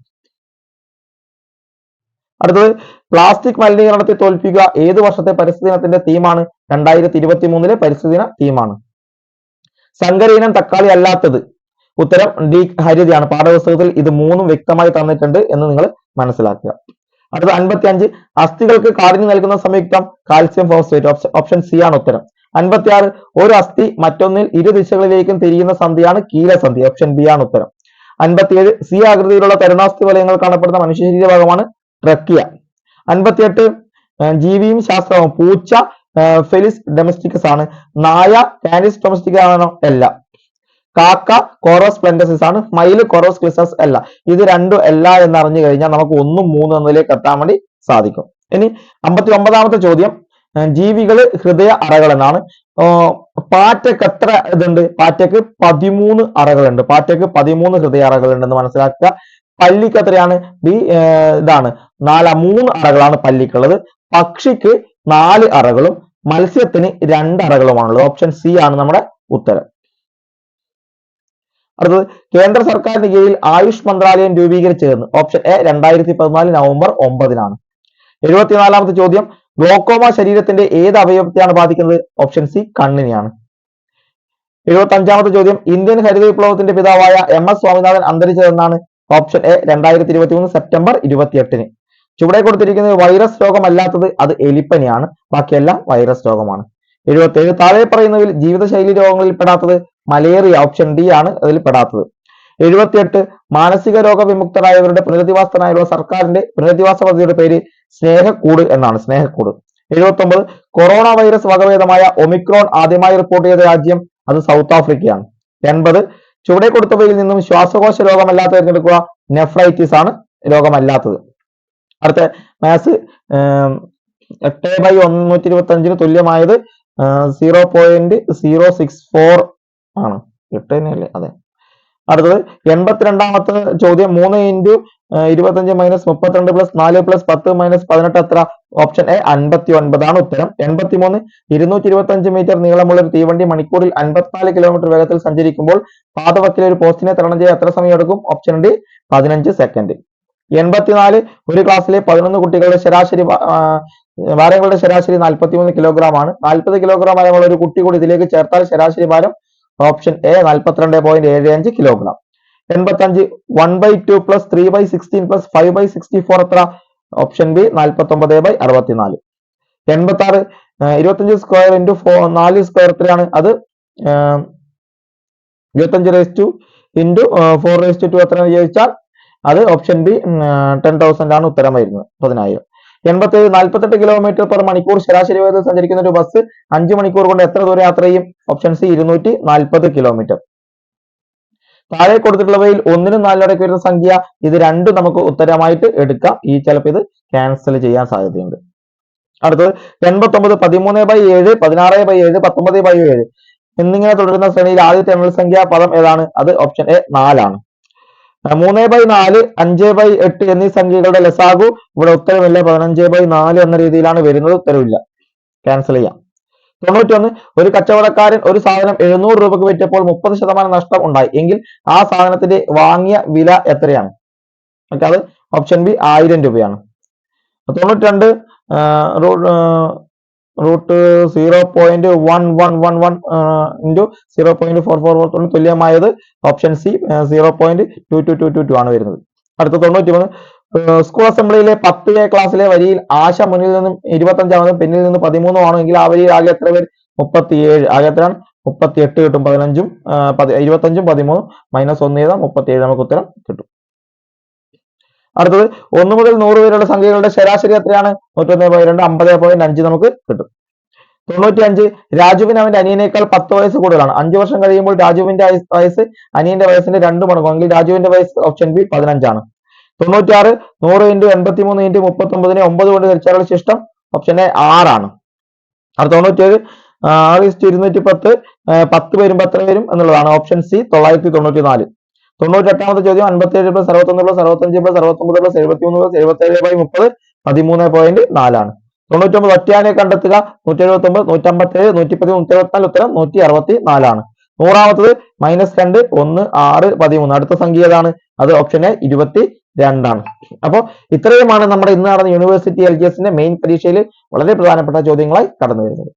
അടുത്തത് പ്ലാസ്റ്റിക് മലിനീകരണത്തെ തോൽപ്പിക്കുക ഏത് വർഷത്തെ പരിസ്ഥിതി ദിനത്തിന്റെ തീമാണ് രണ്ടായിരത്തി ഇരുപത്തി മൂന്നിലെ പരിസ്ഥിതി ദിന തീമാണ് സങ്കരയിനം തക്കാളി അല്ലാത്തത്. ഉത്തരം ഡി ഹരിതയാണ് പാഠപുസ്തകത്തിൽ ഇത് മൂന്നും വ്യക്തമായി തന്നിട്ടുണ്ട് എന്ന് നിങ്ങൾ മനസ്സിലാക്കുക. അടുത്ത അൻപത്തി അഞ്ച് അസ്ഥികൾക്ക് കാഠിന്യം നൽകുന്ന സംയുക്തം കാൽസ്യം ഫോസ്ഫേറ്റ് ഓപ്ഷൻ സി ആണ് ഉത്തരം. അൻപത്തി ആറ് ഒരു അസ്ഥി മറ്റൊന്നിൽ ഇരു ദിശകളിലേക്കും തിരിയുന്ന സന്ധിയാണ് കീലസന്ധി ഓപ്ഷൻ ബി ആണ് ഉത്തരം. അൻപത്തിയേഴ് സി ആകൃതിയിലുള്ള തരുണാസ്ഥി വലയങ്ങൾ കാണപ്പെടുന്ന മനുഷ്യ ശരീരഭാഗമാണ് ട്രക്കിയ. അൻപത്തിയെട്ട് ജീവിയും ശാസ്ത്രവും പൂച്ച ഫെലിസ് ഡൊമസ്റ്റിക്കസ് ആണ്. നായ കാനിസ് ഡൊമസ്റ്റിക്ക ആണോ? അല്ല. കാക്ക കോറോസ് പ്ലെന്റസിസ് ആണ്. മയിൽ കോറോസ് ക്ലിസസ് അല്ല. ഇത് രണ്ടും അല്ല എന്ന് അറിഞ്ഞു കഴിഞ്ഞാൽ നമുക്ക് ഒന്നും മൂന്നും എന്നതിലേക്ക് എത്താൻ വേണ്ടി സാധിക്കും. ഇനി അമ്പത്തി ഒമ്പതാമത്തെ ചോദ്യം ജീവികൾ ഹൃദയ അറകൾ എന്നാണ്. പാറ്റക്ക് എത്ര ഇതുണ്ട്? പാറ്റയ്ക്ക് പതിമൂന്ന് അറകളുണ്ട്. പാറ്റയ്ക്ക് പതിമൂന്ന് ഹൃദയ അറകളുണ്ടെന്ന് മനസ്സിലാക്കുക. പല്ലിക്ക് എത്രയാണ്? ബി ഇതാണ്. നാല മൂന്ന് അറകളാണ് പല്ലിക്കുള്ളത്. പക്ഷിക്ക് നാല് അറകളും മത്സ്യത്തിന് രണ്ട് അറകളുമാണുള്ളത്. ഓപ്ഷൻ സി ആണ് നമ്മുടെ ഉത്തരം. അടുത്തത് കേന്ദ്ര സർക്കാരിന് കീഴിൽ ആയുഷ് മന്ത്രാലയം രൂപീകരിച്ചിരുന്നു. ഓപ്ഷൻ എ രണ്ടായിരത്തി പതിനാല് നവംബർ ഒമ്പതിനാണ്. എഴുപത്തിനാലാമത്തെ ചോദ്യം ഗ്ലോക്കോമ ശരീരത്തിന്റെ ഏത് അവയവത്തെയാണ് ബാധിക്കുന്നത്? ഓപ്ഷൻ സി കണ്ണിനെയാണ്. എഴുപത്തി അഞ്ചാമത്തെ ചോദ്യം ഇന്ത്യൻ ഹരിത വിപ്ലവത്തിന്റെ പിതാവായ എം എസ് സ്വാമിനാഥൻ അന്തരിച്ചതെന്നാണ്? ഓപ്ഷൻ എ രണ്ടായിരത്തി ഇരുപത്തി മൂന്ന് സെപ്റ്റംബർ ഇരുപത്തിയെട്ടിന്. ചുവടെ കൊടുത്തിരിക്കുന്നത് വൈറസ് രോഗമല്ലാത്തത് അത് എലിപ്പനിയാണ്. ബാക്കിയെല്ലാം വൈറസ് രോഗമാണ്. എഴുപത്തി ഏഴ് താഴെ പറയുന്നതിൽ ജീവിതശൈലി രോഗങ്ങളിൽ പെടാത്തത് മലേറിയ ഓപ്ഷൻ ഡി ആണ് അതിൽ പെടാത്തത്. എഴുപത്തിയെട്ട് മാനസിക രോഗ വിമുക്തരായവരുടെ പുനരധിവാസത്തിനായുള്ള സർക്കാരിന്റെ പുനരധിവാസ പദ്ധതിയുടെ പേര് സ്നേഹക്കൂട് എന്നാണ് സ്നേഹക്കൂട്. എഴുപത്തി ഒമ്പത് കൊറോണ വൈറസ് വകഭേദമായ ഒമിക്രോൺ ആദ്യമായി റിപ്പോർട്ട് ചെയ്ത രാജ്യം അത് സൗത്ത് ആഫ്രിക്കയാണ്. എൺപത് ചുവടെ കൊടുത്തവയിൽ നിന്നും ശ്വാസകോശ രോഗമല്ലാത്ത തിരഞ്ഞെടുക്കുക നെഫ്രൈറ്റിസ് ആണ് രോഗമല്ലാത്തത്. അടുത്ത മാസ് എട്ട് ബൈ ഒന്നൂറ്റി ഇരുപത്തി അഞ്ചിന് തുല്യമായത് zero point zero six four ആണ്. എട്ട് തന്നെയല്ലേ? അതെ. അടുത്തത് എൺപത്തിരണ്ടാമത്തെ ചോദ്യം മൂന്ന് ഇന്റു ഇരുപത്തഞ്ച് മൈനസ് മുപ്പത്തിരണ്ട് പ്ലസ് നാല് പ്ലസ് പത്ത് മൈനസ് പതിനെട്ട് എത്ര? ഓപ്ഷൻ എ അൻപത്തി ഒൻപതാണ് ഉത്തരം. എൺപത്തി മൂന്ന് ഇരുന്നൂറ്റി ഇരുപത്തി അഞ്ച് മീറ്റർ നീളമുള്ള ഒരു തീവണ്ടി മണിക്കൂറിൽ അൻപത്തിനാല് കിലോമീറ്റർ വേഗത്തിൽ സഞ്ചരിക്കുമ്പോൾ പാതവക്കിലെ ഒരു പോസ്റ്റിനെ തരണം ചെയ്യാൻ എത്ര സമയം എടുക്കും ഓപ്ഷൻ ഡി പതിനഞ്ച് സെക്കൻഡ് എൺപത്തിനാല് ഒരു ക്ലാസ്സിലെ പതിനൊന്ന് കുട്ടികളുടെ ശരാശരി ഭാരങ്ങളുടെ ശരാശരി നാൽപ്പത്തിമൂന്ന് കിലോഗ്രാം ആണ്. നാൽപ്പത് കിലോഗ്രാം ഭാരമുള്ള ഒരു കുട്ടി കൂടി ഇതിലേക്ക് ചേർത്താൽ ശരാശരി ഭാരം ഓപ്ഷൻ എ നാൽപ്പത്തിരണ്ട് പോയിന്റ് ഏഴ് അഞ്ച് കിലോഗ്രാം എൺപത്തഞ്ച് one by two plus three by sixteen plus five by sixty four എത്ര? ഓപ്ഷൻ ബി നാൽപ്പത്തി ഒമ്പത് ബൈ അറുപത്തിനാല്. എൺപത്തി ആറ് ഇരുപത്തഞ്ച് സ്ക്വയർ ഇന്റു ഫോ നാല് സ്ക്വയർ എത്രയാണ്? അത് ഇരുപത്തഞ്ച് raise to into four raise to two എത്രയാണെന്ന് ചോദിച്ചാൽ അത് ഓപ്ഷൻ ബി ടെൻ തൗസൻഡ് ആണ് ഉത്തരം വരുന്നത് പതിനായിരം. എൺപത്തി ഏഴ് നാൽപ്പത്തെട്ട് കിലോമീറ്റർ പെർ മണിക്കൂർ ശരാശരി വേഗത സഞ്ചരിക്കുന്ന ഒരു ബസ് അഞ്ച് മണിക്കൂർ കൊണ്ട് എത്ര ദൂരം യാത്ര ചെയ്യും? ഓപ്ഷൻ സി ഇരുന്നൂറ്റി നാൽപ്പത് കിലോമീറ്റർ താഴെ കൊടുത്തിട്ടുള്ളവയിൽ ഒന്നിനും നാലിലടക്ക് വരുന്ന സംഖ്യ ഇത് രണ്ടും നമുക്ക് ഉത്തരമായിട്ട് എടുക്കാം. ഈ ചിലപ്പോൾ ഇത് ക്യാൻസൽ ചെയ്യാൻ സാധ്യതയുണ്ട്. അടുത്തത് എൺപത്തി ഒമ്പത് പതിമൂന്ന് ബൈ ഏഴ് പതിനാറ് ബൈ ഏഴ് പത്തൊമ്പത് ബൈ ഏഴ്. എന്നിങ്ങനെ തുടരുന്ന ശ്രേണിയിൽ ആദ്യത്തെ എണ്ണൽ സംഖ്യ പദം ഏതാണ്? അത് ഓപ്ഷൻ എ നാലാണ്. മൂന്ന് ബൈ നാല് അഞ്ച് ബൈ എട്ട് എന്നീ സംഖ്യകളുടെ ലസാഗു ഇവിടെ ഉത്തരമില്ല. പതിനഞ്ച് ബൈ നാല് എന്ന രീതിയിലാണ് വരുന്നത്. ഉത്തരവില്ല. ക്യാൻസൽ ചെയ്യാം. തൊണ്ണൂറ്റൊന്ന് ഒരു കച്ചവടക്കാരൻ ഒരു സാധനം എഴുന്നൂറ് രൂപക്ക് വിറ്റപ്പോൾ മുപ്പത് ശതമാനം നഷ്ടം ഉണ്ടായി. എങ്കിൽ ആ സാധനത്തിന്റെ വാങ്ങിയ വില എത്രയാണ്? ഓക്കെ അത് ഓപ്ഷൻ ബി ആയിരം രൂപയാണ്. തൊണ്ണൂറ്റി രണ്ട് root zero point one one one one into zero point four four four തുല്യമായത് option C zero point two two two two two ആണ് വരുന്നത്. അടുത്ത തൊണ്ണൂറ്റി മൂന്ന് സ്കൂൾ അസംബ്ലിയിലെ പത്ത് എ ക്ലാസ്സിലെ വരിയിൽ ആശ മുന്നിൽ നിന്നും ഇരുപത്തഞ്ചാമതും പിന്നിൽ നിന്ന് പതിമൂന്നും ആണെങ്കിൽ ആ വരിയിൽ ആകെ എത്ര പേര്? മുപ്പത്തിയേഴ്. ആകെ എത്രയാണ്? മുപ്പത്തി എട്ട് കിട്ടും പതിനഞ്ചും ഇരുപത്തഞ്ചും പതിമൂന്നും മൈനസ് ഒന്ന് ചെയ്താൽ മുപ്പത്തിയേഴ് നമുക്ക് ഉത്തരം കിട്ടും. അടുത്തത് ഒന്ന് മുതൽ നൂറ് വരെയുള്ള സംഖ്യകളുടെ ശരാശരി എത്രയാണ്? നൂറ്റൊന്ന് പോയിന്റ് രണ്ട് അമ്പത് പോയിന്റ് അഞ്ച് നമുക്ക് കിട്ടും. തൊണ്ണൂറ്റി അഞ്ച് രാജുവിന് അവന്റെ അനിയനേക്കാൾ പത്ത് വയസ്സ് കൂടുതലാണ്. അഞ്ചു വർഷം കഴിയുമ്പോൾ രാജുവിന്റെ വയസ്സ് അനിയന്റെ വയസ്സിന്റെ രണ്ട് മടങ്ങുമെങ്കിൽ രാജുവിന്റെ വയസ്സ് ഓപ്ഷൻ ബി പതിനഞ്ചാണ്. തൊണ്ണൂറ്റിയാറ് നൂറ് ഇന്റു എൺപത്തി മൂന്ന് ഇന്റു മുപ്പത്തി ഒമ്പതിനെ ഒമ്പത് കൊണ്ട് ധരിച്ചാലുള്ള ശിഷ്ടം ഓപ്ഷൻ എ ആറാണ്. അടുത്ത തൊണ്ണൂറ്റിയേഴ് ആറ് ഇസ്റ്റ് ഇരുന്നൂറ്റി പത്ത് പത്ത് വരുമ്പോൾ എത്ര വരും എന്നുള്ളതാണ് ഓപ്ഷൻ സി തൊള്ളായിരത്തി തൊണ്ണൂറ്റി നാല് തൊണ്ണൂറ്റി എട്ടാമത്തെ ചോദ്യം അൻപത്തിയേഴ് പ്ലസ് അറുപത്തൊന്ന് പ്ലസ് അറുപത്തഞ്ച് പ്ലസ് അറുപത്തൊമ്പത് പ്ലസ് എഴുപത്തി മൂന്ന് പ്ലസ് എഴുപത്തേഴ് ബൈ മുപ്പത് പതിമൂന്ന് പോയിന്റ് നാലാണ് തൊണ്ണൂറ്റൊമ്പത് ഒറ്റയാനെ കണ്ടെത്തുക നൂറ്റി എഴുപത്തി ഒമ്പത് നൂറ്റമ്പത്തേഴ് നൂറ്റി പതി നൂറ്റി എഴുപത്തിനാല് ഉത്തരം നൂറ്റി അറുപത്തി നാലാണ് നൂറാമത്തത് മൈനസ് രണ്ട് ഒന്ന് ആറ് പതിമൂന്ന്. അടുത്ത സംഖ്യ ഏതാണ്? അത് ഓപ്ഷൻ എ ഇരുപത്തി രണ്ടാണ് അപ്പോൾ ഇത്രയുമാണ് നമ്മുടെ ഇന്ന് നടന്ന യൂണിവേഴ്സിറ്റി എൽ ജി എസിന്റെ മെയിൻ പരീക്ഷയിൽ വളരെ പ്രധാനപ്പെട്ട ചോദ്യങ്ങളായി കടന്നു വരുന്നത്